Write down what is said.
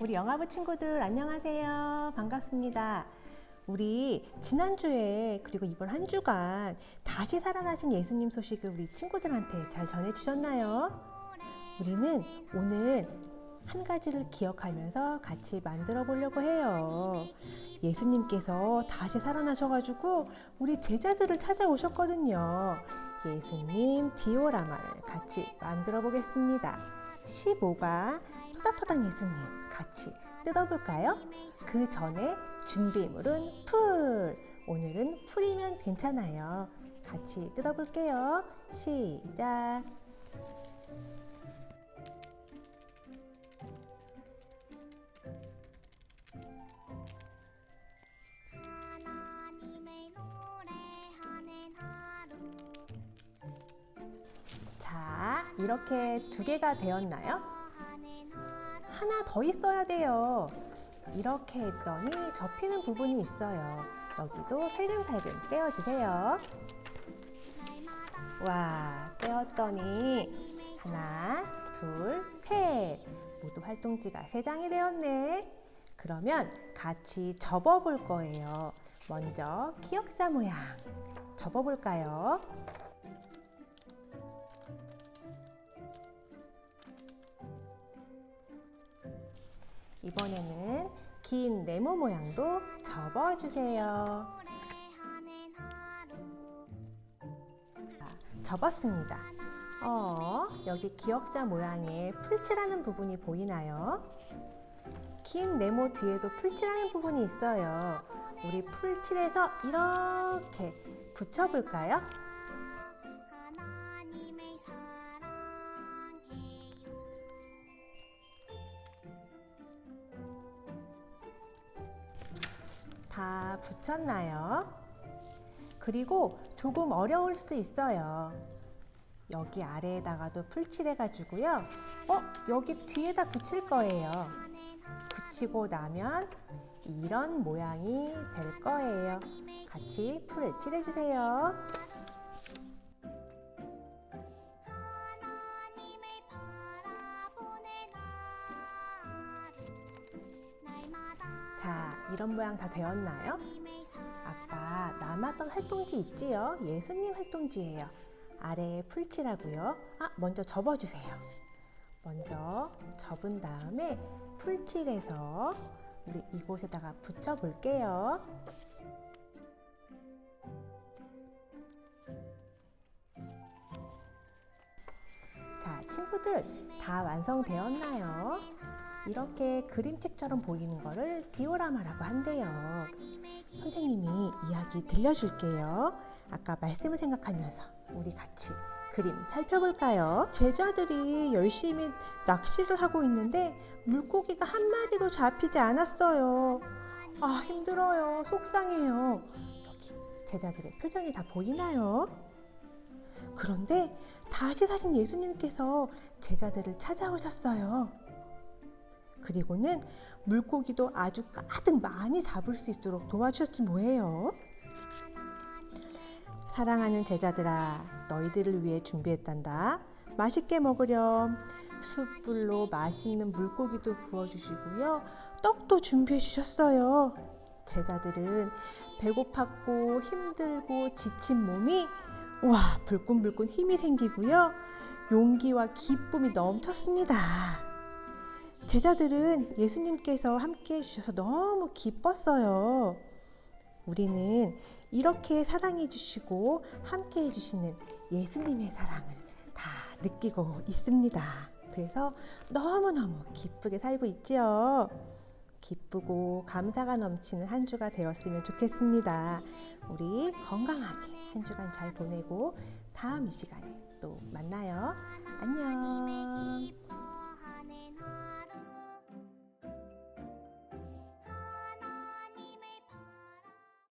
우리 영화부 친구들 안녕하세요. 반갑습니다. 우리 지난주에 그리고 이번 한 주간 다시 살아나신 예수님 소식을 우리 친구들한테 잘 전해주셨나요? 우리는 오늘 한 가지를 기억하면서 같이 만들어 보려고 해요. 예수님께서 다시 살아나셔가지고 우리 제자들을 찾아오셨거든요. 예수님 디오라마를 같이 만들어 보겠습니다. 15가 토닥토닥 예수님 같이 뜯어볼까요? 그 전에 준비물은 풀. 오늘은 풀이면 괜찮아요. 같이 뜯어볼게요. 시작. 자, 이렇게 두 개가 되었나요? 하나 더 있어야 돼요. 이렇게 했더니 접히는 부분이 있어요. 여기도 살금살금 떼어주세요. 와, 떼었더니 하나, 둘, 셋. 모두 활동지가 세 장이 되었네. 그러면 같이 접어볼 거예요. 먼저 기억자 모양 접어볼까요? 이번에는 긴 네모 모양도 접어주세요. 접었습니다. 어, 여기 기억자 모양의 풀칠하는 부분이 보이나요? 긴 네모 뒤에도 풀칠하는 부분이 있어요. 우리 풀칠해서 이렇게 붙여볼까요? 다 붙였나요? 그리고 조금 어려울 수 있어요. 여기 아래에다가도 풀칠해 가지고요. 어, 여기 뒤에다 붙일 거예요. 붙이고 나면 이런 모양이 될 거예요. 같이 풀을 칠해 주세요. 이런 모양 다 되었나요? 아까 남았던 활동지 있지요? 예수님 활동지예요. 아래에 풀칠하고요. 아, 먼저 접어주세요. 먼저 접은 다음에 풀칠해서 우리 이곳에다가 붙여볼게요. 자, 친구들 다 완성되었나요? 이렇게 그림책처럼 보이는 거를 디오라마라고 한대요. 선생님이 이야기 들려줄게요. 아까 말씀을 생각하면서 우리 같이 그림 살펴볼까요? 제자들이 열심히 낚시를 하고 있는데 물고기가 한 마리도 잡히지 않았어요. 아, 힘들어요. 속상해요. 여기 제자들의 표정이 다 보이나요? 그런데 다시 사신 예수님께서 제자들을 찾아오셨어요. 그리고는 물고기도 아주 가득 많이 잡을 수 있도록 도와주셨지 뭐예요. 사랑하는 제자들아, 너희들을 위해 준비했단다. 맛있게 먹으렴. 숯불로 맛있는 물고기도 구워주시고요. 떡도 준비해 주셨어요. 제자들은 배고팠고 힘들고 지친 몸이 와 불끈불끈 힘이 생기고요. 용기와 기쁨이 넘쳤습니다. 제자들은 예수님께서 함께 해주셔서 너무 기뻤어요. 우리는 이렇게 사랑해 주시고 함께 해 주시는 예수님의 사랑을 다 느끼고 있습니다. 그래서 너무너무 기쁘게 살고 있지요. 기쁘고 감사가 넘치는 한 주가 되었으면 좋겠습니다. 우리 건강하게 한 주간 잘 보내고 다음 이 시간에 또 만나요. 안녕.